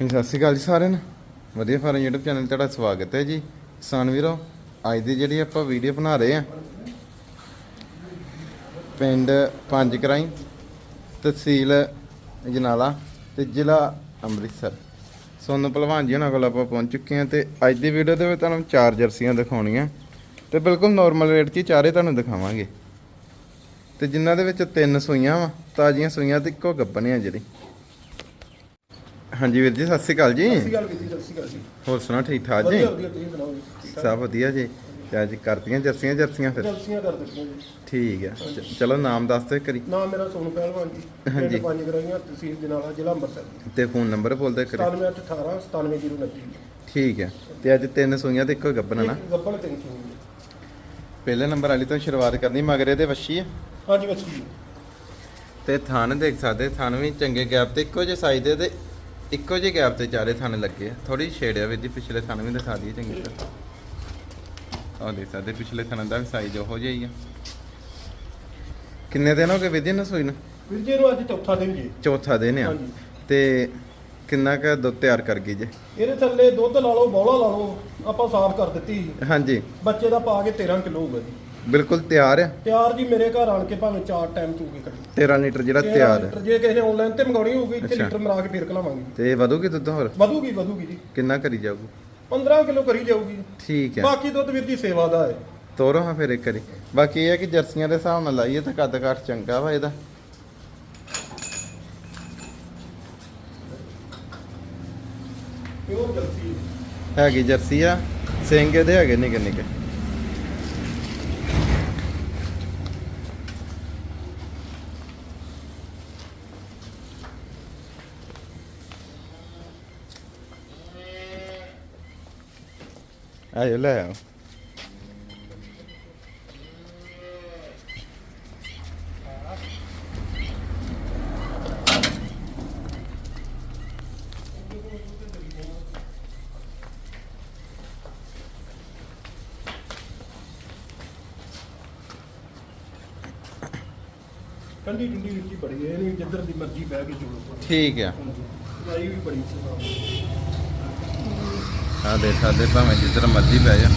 ਜੀ ਸਤਿ ਸ਼੍ਰੀ ਅਕਾਲ ਜੀ ਸਾਰਿਆਂ ਨੂੰ। ਵਧੀਆ ਫਾਰਮ YouTube ਚੈਨਲ ਤੇ ਤੁਹਾਡਾ ਸਵਾਗਤ ਹੈ ਜੀ। ਕਿਸਾਨ ਵੀਰੋ, ਅੱਜ ਦੀ ਜਿਹੜੀ ਆਪਾਂ ਵੀਡੀਓ ਬਣਾ ਰਹੇ ਆ ਪਿੰਡ ਪੰਜ ਕਰਾਈ ਤਹਿਸੀਲ ਜਨਾਲਾ ਤੇ ਜ਼ਿਲ੍ਹਾ ਅੰਮ੍ਰਿਤਸਰ। ਸੋਨੂੰ ਭਲਵਾਨ ਜੀ ਉਹਨਾਂ ਕੋਲ ਆਪਾਂ ਪਹੁੰਚ ਚੁੱਕੇ ਹਾਂ ਤੇ ਅੱਜ ਦੀ ਵੀਡੀਓ ਦੇ ਵਿੱਚ ਤੁਹਾਨੂੰ ਚਾਰ ਜਰਸੀਆਂ ਦਿਖਾਉਣੀਆਂ। ਤੇ ਬਿਲਕੁਲ ਨਾਰਮਲ ਰੇਟ 'ਚ ਹੀ ਚਾਰੇ ਤੁਹਾਨੂੰ ਦਿਖਾਵਾਂਗੇ। ਤੇ ਜਿਨ੍ਹਾਂ ਦੇ ਵਿੱਚ ਤਿੰਨ ਸੂਈਆਂ ਵਾ, ਤਾਜ਼ੀਆਂ ਸੂਈਆਂ ਤੇ ਇੱਕੋ ਗੱਬਣੇ ਆ ਜਿਹੜੀ। ਹਾਂਜੀ ਵੀਰ ਜੀ ਸਤਿ ਸ਼੍ਰੀ ਅਕਾਲ ਜੀ। ਸਤਿ ਸ਼੍ਰੀ ਅਕਾਲ ਵੀਰ ਜੀ ਸਤਿ ਸ਼੍ਰੀ ਅਕਾਲ ਜੀ। ਹੋਰ ਸੁਣਾ ਠੀਕ ਠਾਕ ਜੀ? ਵਧੀਆ ਵਧੀਆ ਤੁਸੀਂ ਸੁਣਾਓ ਜੀ ਠੀਕ ਠਾਕ? ਸਭ ਵਧੀਆ ਜੀ। ਤੇ ਅੱਜ ਕਰਤੀਆਂ ਜਰਸੀਆਂ ਜਰਸੀਆਂ ਫਿਰ? ਜਲਸੀਆਂ ਕਰ ਦਿੱਤੀਆਂ ਜੀ। ਠੀਕ ਹੈ ਚ- ਚਲੋ ਨਾਮ ਦੱਸ ਦਿਓ ਕਰੀ ਨਾਮ ਮੇਰਾ ਸੋਨੂ ਪਹਿਲਵਾਨ ਜੀ। ਹਾਂਜੀ। ਪਿੰਡ ਪੰਜ ਗਰਾਈਆਂ ਤਹਿਸੀਲ ਜਨਾਲਾ ਜ਼ਿਲ੍ਹਾ ਅੰਮ੍ਰਿਤਸਰ ਤੇ ਫੋਨ ਨੰਬਰ ਬੋਲ ਦਿਓ ਕਰੀ 9818 97029 ਠੀਕ ਹੈ ਤੇ ਅੱਜ ਤਿੰਨ ਸੂਈਆਂ ਤੇ ਇੱਕੋ ਗੱਬਣਾ ਨਾ? ਇੱਕ ਗੱਬਲ ਤਿੰਨ ਸੌ ਜੀ। ਪਹਿਲੇ ਨੰਬਰ ਵਾਲੀ ਤੋਂ ਸ਼ੁਰੂਆਤ ਕਰਨੀ ਮਗਰ ਇਹਦੇ ਵੱਛੀ ਆ? ਹਾਂਜੀ ਬੱਚੀ ਜੀ। ਤੇ ਥਣ ਦੇਖ ਸਕਦੇ ਥਣ ਵੀ ਚੰਗੇ ਗੈਪ ਤੇ ਇੱਕੋ ਜਿਹੇ ਸਾਈਜ਼ ਦੇ ਤੇ ਇੱਕੋ ਜਿਹੇ ਗੈਪ ਤੇ ਚਾਰੇ ਥਣ ਲੱਗੇ ਆ। ਥੋੜੀ ਛੇੜਿਆ ਵੀਰ ਜੀ ਪਿਛਲੇ ਥਣ ਵੀ ਦਿਖਾ ਦਈਏ ਚੰਗੀ ਤਰ੍ਹਾਂ। ਆਹ ਦੇਖ ਸਕਦੇ ਪਿਛਲੇ ਥਣ ਦਾ ਵੀ ਸਾਈਜ਼ ਉਹੋ ਜਿਹਾ ਹੀ ਆ। ਕਿੰਨੇ ਦਿਨ ਹੋ ਗਏ ਵੀਰ ਜੀ ਨਾ ਸੂਈ ਨੂੰ? ਵੀਰ ਜੀ ਨੂੰ ਅੱਜ ਚੌਥਾ ਦਿਨ ਜੀ। ਚੌਥਾ ਦਿਨ ਆ। ਹਾਂਜੀ। ਤੇ ਕਿੰਨਾ ਕੁ ਦੁੱਧ ਤਿਆਰ ਕਰ ਗਈ ਜੇ? ਇਹਦੇ ਥੱਲੇ ਦੁੱਧ ਲਾ ਲਓ ਬੌਲਾ ਲਾ ਲਓ ਆਪਾਂ ਸਾਫ਼ ਕਰ ਦਿੱਤੀ ਸੀ। ਹਾਂਜੀ। ਬੱਚੇ ਦਾ ਪਾ ਕੇ 13 ਕਿਲੋ ਹੋਊਗਾ ਜੀ। ਬਿਲਕੁਲ ਤਿਆਰ ਆ। ਤਿਆਰ ਜੀ ਮੇਰੇ ਘਰ ਆਣ ਕੇ ਭਾਵੇਂ ਚਾਰ ਟਾਈਮ ਚੂ ਕੇ ਕਰੀ। 13 ਲੀਟਰ ਜਿਹੜਾ 13 ਤਿਆਰ ਹੈ ਜੇ ਕਿਸੇ ਨੇ ਆਨਲਾਈਨ ਤੇ ਮੰਗਾਉਣੀ ਹੋਊਗੀ ਅੱਛਾ। ਲੀਟਰ ਮਰਾ ਕੇ ਫੇਰ ਕਲਾਵਾਂਗੇ ਤੇ ਵਧੂਗੀ ਦੁੱਧ ਹੋਰ? ਵਧੂਗੀ ਵਧੂਗੀ ਜੀ। ਕਿੰਨਾ ਕਰੀ ਜਾਊਗੀ? 15 ਕਿਲੋ ਕਰੀ ਜਾਊਗੀ। ਠੀਕ ਹੈ ਬਾਕੀ ਦੁੱਧ ਵੀਰ ਦੀ ਸੇਵਾ ਦਾ ਹੈ। ਤੋਰੋ ਹਾਂ ਫਿਰ ਇੱਕ ਵਾਰੀ। ਬਾਕੀ ਇਹ ਹੈ ਕਿ ਜਰਸੀਆਂ ਦੇ ਹਿਸਾਬ ਨਾਲ ਲਾਈਏ ਤਾਂ ਕੱਦ ਕਾਠ ਚੰਗਾ ਵਾ ਇਹਦਾ। ਪਿਓਰ ਜਲਸੀ ਹੈਗੀ ਜਰਸੀ ਆ। ਸਿੰਘ ਇਹਦੇ ਹੈਗੇ ਨਿੱਕੇ ਨਿੱਕੇ ਠੰਡੀ ਠੰਡੀ ਵੀਰ ਜੀ ਬੜੀ ਹੈ ਇਹਨੂੰ ਜਿੱਧਰ ਦੀ ਮਰਜ਼ੀ ਬਹਿ ਕੇ ਜੋੜੋ ਠੀਕ ਆ ਲਾਈ ਵੀ ਬੜੀ ਸੀ ਆ ਦੇ ਸਾਡੇ ਭਾਵੇਂ ਜਿੱਧਰ ਮਰਜ਼ੀ ਪੈ ਜਾ।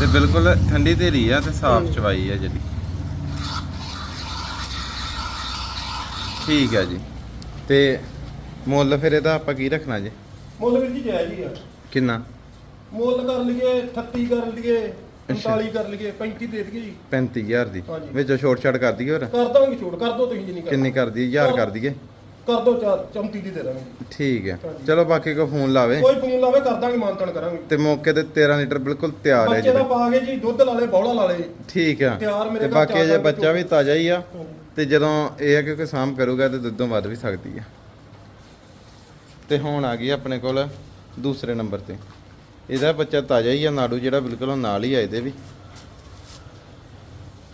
ਤੇ ਬਿਲਕੁਲ ਠੰਡੀ ਧੀਰੀ ਆ ਤੇ ਸਾਫ਼ ਚਵਾਈ ਆ ਜਿਹੜੀ। ਠੀਕ ਆ ਜੀ। ਤੇ ਮੁੱਲ ਫਿਰ ਇਹਦਾ ਆਪਾਂ ਕੀ ਰੱਖਣਾ ਜੀ? ਮੁੱਲ ਵੀਰ ਜੀ ਜਾਇਜ਼ ਹੀ ਆ। ਕਿੰਨਾ? ਮੁੱਲ ਕਰ ਲਈਏ 38 ਕਰ ਲਈਏ 39 ਕਰ ਲਈਏ 35 ਦੇ ਦਈਏ ਜੀ। 35000 ਦੀ। ਵਿੱਚੋਂ ਛੋਟ ਛਾੜ ਕਰ ਦਈਏ ਹੋਰ? ਕਰ ਦਾਂਗੇ ਛੋਟ ਕਰ ਦੋ ਤੁਸੀਂ ਜਿੰਨੀ ਕਰ ਕਿੰਨੀ ਕਰ ਦਈਏ? 1000 ਕਰ ਦਈਏ। ਕਰ ਦੋ 34 ਦੀ ਦੇ ਦਾਂਗੇ। ਠੀਕ ਹੈ। ਚਲੋ ਬਾਕੀ ਕੋ ਫੋਨ ਲਾਵੇ। ਕੋਈ ਫੋਨ ਲਾਵੇ ਕਰ ਦਾਂਗੇ ਮਾਨਤਨ ਕਰਾਂਗੇ। ਤੇ ਮੌਕੇ ਤੇ 13 ਲੀਟਰ ਬਿਲਕੁਲ ਤਿਆਰ ਹੈ ਬੱਚੇ ਦਾ ਪਾ ਕੇ ਜੀ ਦੁੱਧ ਲਾ ਲੇ ਬੌਲਾ ਲਾ ਲੇ। ਠੀਕ ਆ ਤਿਆਰ ਮੇਰੇ ਤੇ ਬਾਕੀ ਚਾਰ ਜੇ ਬੱਚਾ ਵੀ ਤਾਜ਼ਾ ਹੀ ਆ। ਤੇ ਜਦੋਂ ਇਹ ਹੈ ਕਿ ਕੋਈ ਸਾਂਭ ਕਰੂਗਾ ਤੇ ਦੁੱਧੋਂ ਵੱਧ ਵੀ ਸਕਦੀ ਆ। ਤੇ ਹੁਣ ਆ ਗਈ ਆਪਣੇ ਕੋਲ ਦੂਸਰੇ ਨੰਬਰ ਤੇ। ਇਹਦਾ ਬੱਚਾ ਤਾਜ਼ਾ ਹੀ ਆ ਨਾੜੂ ਜਿਹੜਾ ਬਿਲਕੁਲ ਉਹ ਨਾਲ ਹੀ ਆ ਇਹਦੇ ਵੀ।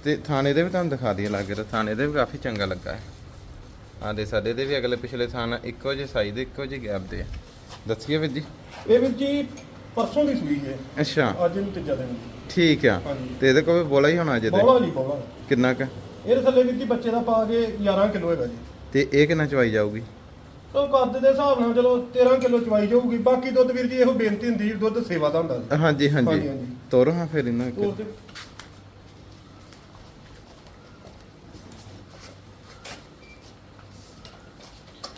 ਤੇ ਥਾਣੇ ਦੇ ਵੀ ਤੁਹਾਨੂੰ ਦਿਖਾ ਦਈਏ ਲੱਗ ਰਿਹਾ ਥਾਣੇ ਦੇ ਵੀ ਕਾਫੀ ਚੰਗਾ ਲੱਗਾ ਹੈ। ਆ ਦੇ ਸਾਡੇ ਦੇ ਵੀ ਅਗਲੇ ਪਿਛਲੇ ਥਾਨ ਇੱਕੋ ਜਿਹੇ ਸਾਈਜ਼ ਦੇ ਇੱਕੋ ਜਿਹੇ ਗੈਪ ਦੇ ਆ। ਦੱਸੀਏ ਵੀਰ ਜੀ। ਇਹ ਵੀਰ ਜੀ ਪਰਸੋਂ ਦੀ ਸੂਈ ਹੈ। ਅੱਛਾ। ਅੱਜ ਨੂੰ ਤੀਜਾ ਦਿਨ। ਠੀਕ ਆ। ਤੇ ਇਹਦੇ ਕੋਲ ਵੀ ਬੋਲਾ ਹੀ ਹੋਣਾ ਜੇ ਤੇ? ਬੌਲਾ ਜੀ ਬੌਲਾ। ਕਿੰਨਾ ਕ? ਇਹਦੇ ਥੱਲੇ ਵੀਰ ਜੀ ਬੱਚੇ ਦਾ ਪਾ ਕੇ 11 ਕਿਲੋ ਹੈਗਾ ਜੀ। ਤੇ ਇਹ ਕਿੰਨਾ ਚਵਾਈ ਜਾਊਗੀ? ਚਲੋ ਕੱਦ ਦੇ ਹਿਸਾਬ ਨਾਲ ਚਲੋ 13 ਕਿਲੋ ਚਵਾਈ ਜਾਊਗੀ। ਬਾਕੀ ਦੁੱਧ ਵੀਰ ਜੀ ਇਹੋ ਬੇਨਤੀ ਹੁੰਦੀ ਦੁੱਧ ਸੇਵਾ ਦਾ ਹੁੰਦਾ ਹਾਂਜੀ ਹਾਂਜੀ। ਤੋਰੋ ਹਾਂ ਫਿਰ ਇਹਨਾਂ ਉਹ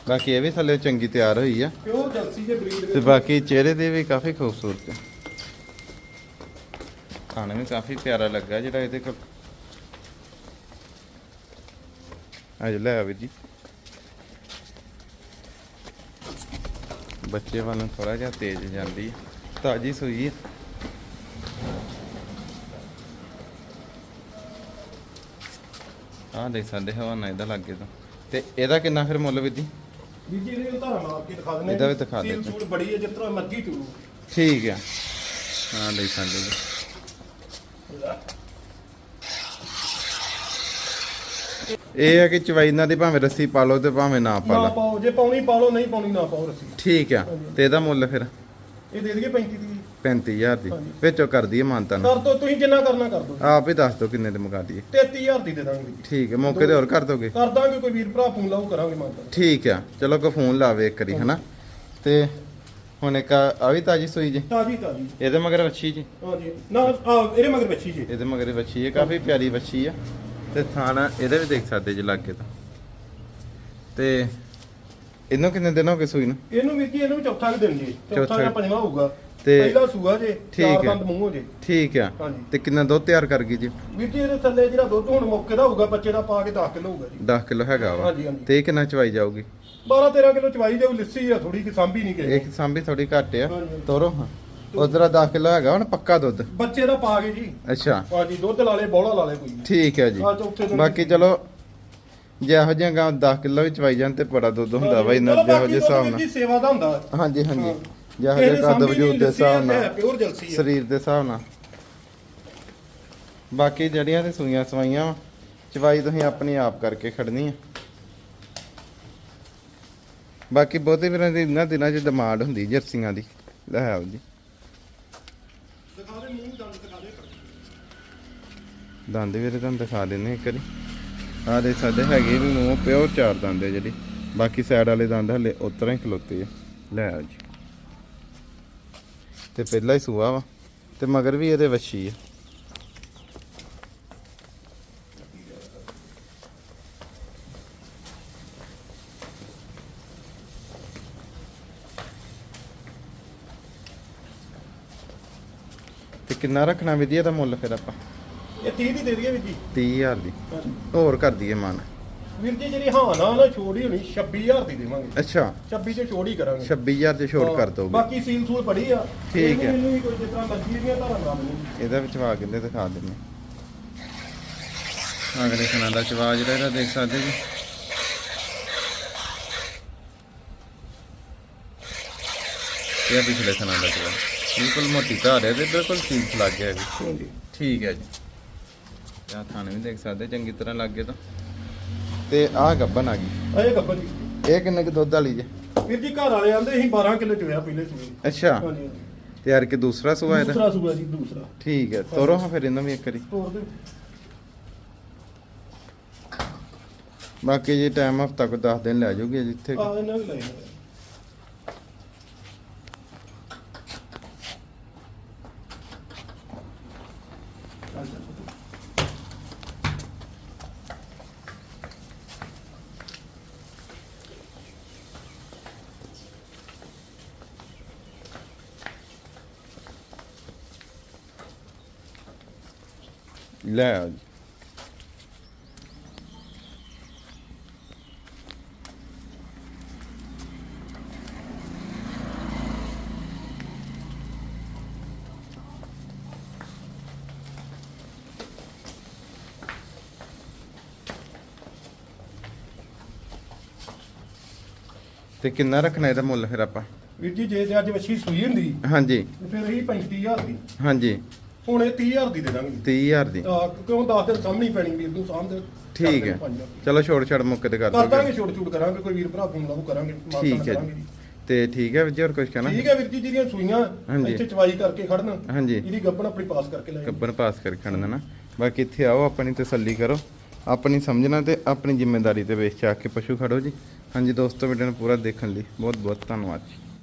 ਬਾਕੀ ਇਹ ਵੀ ਥੱਲੇ ਚੰਗੀ ਤਿਆਰ ਹੋਈ ਆ। ਪਿਓਰ ਜਲਸੀ ਦੇ ਬਰੀਡ ਤੇ ਬਾਕੀ ਚਿਹਰੇ ਦੇ ਵੀ ਕਾਫੀ ਖੂਬਸੂਰਤ ਹੈ ਖਾਣੇ ਵੀ ਕਾਫੀ ਪਿਆਰਾ ਲੱਗਾ ਜਿਹੜਾ ਇਹਦੇ ਕੋਲ। ਅੱਜ ਲੈ ਆ ਵੀਰ ਜੀ। ਬੱਚੇ ਵੱਲ ਥੋੜਾ ਜਿਹਾ ਤੇਜ਼ ਜਾਂਦੀ ਤਾਜੀ ਸੂਈ ਹੈ ਆਹ ਦੇਖ ਸਕਦੇ ਹਵਾਨਾ ਇਹਦਾ ਲੱਗੇ ਤਾਂ। ਤੇ ਇਹਦਾ ਕਿੰਨਾ ਫਿਰ ਮੁੱਲ ਜੀ? ਵੀਰ ਜੀ ਇਹਦੇ ਧਾਰਾ ਮਾਰ ਕੇ ਦਿਖਾ ਦਿੰਦੇ ਇਹਦਾ ਵੀ ਦਿਖਾ ਸੀਲ ਦਿਓ। ਸੂਲ ਬੜੀ ਹੈ ਜਿਸ ਤਰ੍ਹਾਂ ਮਰਜ਼ੀ ਚੂੜੋ ਠੀਕ ਹੈ। ਹਾਂ ਦੇਖ ਸਕਦੇ ਜੀ ਇਹ ਹੈ ਕਿ ਚਵਾਈ ਇਹਨਾਂ ਦੀ ਭਾਵੇਂ ਰੱਸੀ ਪਾ ਲਓ ਤੇ ਭਾਵੇਂ ਨਾ ਪਾ ਨਾ ਲਓ। ਪਾਓ ਜੇ ਪਾਉਣੀ ਪਾ ਲਓ ਨਹੀਂ ਪਾਉਣੀ ਨਾ ਪਾਓ ਰੱਸੀ। ਠੀਕ ਆ। ਤੇ ਇਹਦਾ ਮੁੱਲ ਫਿਰ? ਇਹ ਦੇ ਦਈਏ 35 ਦੀ 35000 ਦੀ। ਵਿੱਚੋਂ ਕਰ ਦਈਏ ਮਾਨਤਾ ਨੂੰ। ਕਰ ਦੋ ਤੁਸੀਂ ਜਿੰਨਾ ਕਰਨਾ ਕਰ ਦੋ। ਆਪ ਹੀ ਦੱਸ ਦਿਓ ਕਿੰਨੇ ਦੇ ਮੁਕਾ ਦਈਏ। 33000 ਦੀ ਦੇ ਦਾਂਗੇ ਵੀਰ ਜੀ। ਠੀਕ ਹੈ ਮੌਕੇ ਤੇ ਹੋਰ ਕਰ ਦੋਗੇ? ਕਰ ਦਾਂਗੇ ਕੋਈ ਵੀਰ ਭਰਾ ਫੋਨ ਲਾਓ ਕਰਾਂਗੇ ਮਾਨਤਾ। ਠੀਕ ਆ ਚਲੋ ਕੋ ਫੋਨ ਲਾਵੇ ਇੱਕ ਵਾਰੀ ਹਨਾ? ਤੇ ਹੁਣ ਇੱਕ ਆ ਆ ਵੀ ਤਾਜੀ ਸੂਈ ਜੀ? ਤਾਜੀ ਤਾਜੀ। ਇਹਦੇ ਮਗਰ ਵੱਛੀ ਜੀ? ਹਾਂਜੀ। ਨਾ ਆ ਇਹਦੇ ਮਗਰ ਬੱਚੀ ਜੀ। ਇਹਦੇ ਮਗਰ ਵੱਛੀ ਹੈ ਕਾਫੀ ਪਿਆਰੀ ਵੱਛੀ ਆ। ਤੇ ਥਾਣਾ ਇਹਦੇ ਵੀ ਦੇਖ ਸਕਦੇ ਜੀ ਲਾਗੇ ਤਾਂ। ਤੇ ਇਹਨੂੰ ਕਿੰਨੇ ਦਿਨ ਹੋ ਗਏ ਸੂਈ ਨੂੰ? ਇਹਨੂੰ ਵੀਰ ਜੀ ਇਹਨੂੰ ਚੌਥਾ ਕਿ ਦਿਨ ਜੀ। ਚੌਥਾ ਚੌਥਾ। ਜਾਂ ਪੰਜਵਾਂ ਹੋਊਗਾ। ਤੇ- ਪਹਿਲਾ ਸੂਆ ਜੇ ਠੀਕ ਹੈ। ਦੰਦ ਮੂੰਹੋਂ ਜੇ। ਠੀਕ ਆ। ਹਾਂਜੀ। ਤੇ ਕਿੰਨਾ ਦੁੱਧ ਤਿਆਰ ਕਰ ਗਈ ਜੀ? ਵੀਰ ਜੀ ਇਹਦੇ ਥੱਲੇ ਜਿਹੜਾ ਦੁੱਧ ਹੁਣ ਮੌਕੇ ਦਾ ਹੋਊਗਾ ਬੱਚੇ ਦਾ ਪਾ ਕੇ 10 ਕਿਲੋ ਹੋਊਗਾ ਜੀ। 10 ਕਿਲੋ ਹੈਗਾ ਵਾ। ਹਾਂਜੀ, ਹਾਂਜੀ। ਤੇ ਇਹ ਕਿੰਨਾ ਚਵਾਈ ਜਾਊਗੀ? 12 13 ਕਿਲੋ ਚਵਾਈ ਦੇ ਲਿੱਸੀ ਆ ਥੋੜੀ ਕਿ ਸਾਂਭੀ ਨਹੀਂ ਗਈ ਇੱਕ ਸਾਂਭੀ ਥੋੜੀ ਘੱਟ ਆ। ਹਾਂਜੀ। ਤੋਰੋ। ਹਾਂ ਉਧਰ 10 ਕਿਲੋ ਹੈਗਾ ਹੁਣ ਪੱਕਾ ਦੁੱਧ? ਬੱਚੇ ਦਾ ਪਾ ਕੇ ਜੀ। ਅੱਛਾ। ਹਾਂਜੀ ਦੁੱਧ ਲਾ ਲੇ ਬੋਲਾ ਲਾ ਲੇ ਕੋਈ। ਠੀਕ ਹੈ ਜੀ। ਹਾਂ, ਚੌਥੇ ਦਿਨ ਬਾਕੀ ਚਲੋ ਜੇ ਇਹੋ ਜਿਹੀਆਂ ਗਾਂ 10 ਕਿਲੋ ਵੀ ਚਵਾਈ ਜਾਣ ਤੇ ਬੜਾ ਦੁੱਧ ਹੁੰਦਾ ਵਾ ਇਹਨਾਂ ਚਲੋ ਜਿਹੋ ਬਾਕੀ ਜਿਹੇ ਦੁੱਧ ਹਿਸਾਬ ਨਾਲ। ਜੀ ਸੇਵਾ ਦਾ ਹੁੰਦਾ। ਹਾਂਜੀ ਹਾਂਜੀ। ਹਾਂ। ਜਿਹੇ ਨੇ ਕੱਦ ਵਜੂਦ ਦੇ ਆ, ਹਿਸਾਬ ਨਾਲ ਪਿਓਰ ਜਲਸੀ ਆ। ਸਰੀਰ ਦੇ ਹਿਸਾਬ ਨਾਲ। ਬਾਕੀ ਜਿਹੜੀਆਂ ਤੇ ਸੂਈਆਂ ਸਵਾਈਆਂ ਚਵਾਈ ਤੁਸੀਂ ਆਪਣੀ ਆਪ ਕਰਕੇ ਖੜਨੀ ਆ। ਬਾਕੀ ਬਹੁਤੇ ਵੀਰਾਂ ਦੀ ਇਹਨਾਂ ਦਿਨਾਂ 'ਚ ਡਿਮਾਂਡ ਹੁੰਦੀ ਜਰਸੀਆਂ ਦੀ। ਲੈ ਆਓ ਜੀ। ਦਿਖਾ ਦੇ ਮੂੰਹ ਦੰਦ ਦਿਖਾ ਦੇ ਦੰਦ ਵੀਰੇ ਤੁਹਾਨੂੰ ਦਿਖਾ ਦਿੰਨੇ ਇੱਕ ਵਾਰੀ। ਆਹ ਦੇ ਸਾਡੇ ਹੈਗੇ ਵੀ ਮੂੰਹ ਪਿਓ ਚਾਰ ਦੰਦ ਆ ਜਿਹੜੀ। ਬਾਕੀ ਸਾਈਡ ਵਾਲੇ ਦੰਦ ਹਲੇ ਉਤਰਾਂ ਹੀ ਖਲੋਤੇ ਆ। ਲੈ ਆਓ ਜੀ। ਤੇ ਪਹਿਲਾ ਹੀ ਸੂਆ ਵਾ ਤੇ ਮਗਰ ਵੀ ਇਹਦੇ ਵੱਛੀ ਆ। ਤੇ ਕਿੰਨਾ ਰੱਖਣਾ ਵਿਧੀ ਦਾ ਮੁੱਲ ਫਿਰ ਆਪਾਂ? ਇਹ 30 ਦੀ ਦੇ ਦਈਏ ਜੀ 30000 ਦੀ। ਹੋਰ ਕਰ ਦਈਏ ਮਨ। ਵੀਰ ਜੀ ਜਿਹੜੀ ਹਾਂ ਨਾ ਨਾ ਛੋੜ ਹੀ ਹੋਣੀ 26000 ਦੀ ਦੇਵਾਂਗੇ। ਅੱਛਾ। 26 ਚ ਛੋੜ ਹੀ ਕਰਾਂਗੇ। 26000 ਚ ਛੋਟ ਹਾਂ, ਕਰ ਦੋਗੇ। ਬਾਕੀ ਸੀਲ ਸੂਲ ਬੜੀ ਆ। ਠੀਕ ਹੈ। ਇਹਨੂੰ ਵੀ ਕੋਈ ਜਿਸ ਤਰ੍ਹਾਂ ਮਰਜ਼ੀ ਦੀਆਂ ਧਾਰਾਂ ਲਾ ਦੇਣੀ ਇਹਦਾ ਵਿੱਚ ਵਾ ਕਿੰਨੇ ਦਿਖਾ ਦਿੰਨੇ ਅਗਲੇ ਖਣਾ ਦਾ ਚਵਾ ਜਿਹੜਾ ਇਹਦਾ ਦੇਖ ਸਕਦੇ ਜੀ। ਇਹ ਪਿਛਲੇ ਖਣਾ ਦਾ ਚਵਾ ਬਿਲਕੁਲ ਮੋਟੀ ਧਾਰ ਹੈ ਤੇ ਬਿਲਕੁਲ ਠੀਕ ਲੱਗ ਗਿਆ ਹਾਂਜੀ। ਠੀਕ ਹੈ ਜੀ। ਆ ਥਾਣੇ ਵੀ ਦੇਖ ਸਕਦੇ ਚੰਗੀ ਤਰ੍ਹਾਂ ਲੱਗ ਗਿਆ ਤਾਂ। ਤੇ ਆਹ ਗੱਬਨ ਆ ਗਈ। ਇਹ ਗੱਬਰ ਜੀ। ਇਹ ਕਿੰਨੇ ਕੁ ਦੁੱਧ ਵਾਲੀ ਜੇ? ਵੀਰ ਜੀ ਘਰ ਵਾਲੇ ਆਂਦੇ ਅਸੀਂ 12 ਕਿਲੋ ਚੋਇਆ ਪਹਿਲੇ ਸੂਏ ਅੱਛਾ। ਹਾਂਜੀ ਹਾਂਜੀ। ਤਿਆਰ ਕੇ ਦੂਸਰਾ ਸੂਆ ਇਹਦਾ? ਦੂਸਰਾ ਸੂਆ ਜੀ ਦੂਸਰਾ। ਠੀਕ ਹੈ ਤੋਰੋ ਹਾਂ ਫਿਰ ਇਹਨਾਂ ਵੀ ਇੱਕ ਵਾਰੀ। ਤੋੜ ਦੇ ਬਾਕੀ ਜੇ ਟਾਈਮ ਹਫਤਾ ਕੋ 10 ਦਿਨ ਲੈ ਜਾਓਗੇ ਜਿੱਥੇ ਆ ਇਹਨਾਂ ਵੀ ਲੈ ਜਾਣਾ। ਲੈ ਜੀ ਤੇ ਕਿੰਨਾ ਰੱਖਣਾ ਇਹਦਾ ਮੁੱਲ ਫਿਰ ਆਪਾਂ? ਵੀਰ ਜੀ ਜੇ ਅੱਜ ਵੱਛੀ ਸੂਈ ਹੁੰਦੀ ਹਾਂਜੀ। ਤੇ ਫਿਰ ਇਹ 35000 ਦੀ। ਹਾਂਜੀ। ਹੁਣ ਇਹ 30000 ਦੀ ਦੇ ਦਾਂਗੇ। 30000 ਦੀ। ਆ, ਕਿਉਂ 10 ਦਿਨ ਸਾਹਮਣੀ ਪੈਣੀ ਵੀਰ ਨੂੰ ਸਾਹਮਣੇ ਠੀਕ ਹੈ। ਚਲੋ ਛੋੜ ਛੜ ਮੁੱਕ ਤੇ ਕਰ ਕਰ ਦਾਂਗੇ ਛੋਟ ਛੋਟ ਕਰਾਂਗੇ ਕੋਈ ਵੀਰ ਭਰਾ ਫੋਨ ਲਾਉ ਕਰਾਂਗੇ ਠੀਕ ਹੈ ਜੀ। ਤੇ ਠੀਕ ਹੈ ਵਿਜੇ ਹੋਰ ਕੁਝ ਕਹਿਣਾ? ਠੀਕ ਹੈ ਵੀਰ ਜੀ ਜਿਹੜੀਆਂ ਸੂਈਆਂ। ਇੱਥੇ ਚਵਾਈ ਕਰਕੇ ਖੜਨ ਹਾਂਜੀ। ਇਹਦੀ ਗੱਬਣ ਆਪਣੀ ਪਾਸ ਕਰਕੇ ਲੈ। ਕੱਬਨ ਪਾਸ ਕਰ ਖੜਨਾ ਨਾ। ਬਾਕੀ ਇੱਥੇ ਆਓ ਆਪਣੀ ਤਸੱਲੀ ਕਰੋ। ਆਪਣੀ ਸਮਝਣਾ ਤੇ ਆਪਣੀ ਜ਼ਿੰਮੇਵਾਰੀ ਤੇ ਵੇਚ ਆ ਕੇ ਪਸ਼ੂ ਖੜੋ ਜੀ। ਹਾਂਜੀ ਦੋਸਤੋ ਵੀਡੀਓ ਨੂੰ ਪੂਰਾ ਦੇਖਣ ਲਈ ਬਹੁਤ ਬਹੁਤ ਧੰਨਵਾਦ ਜੀ।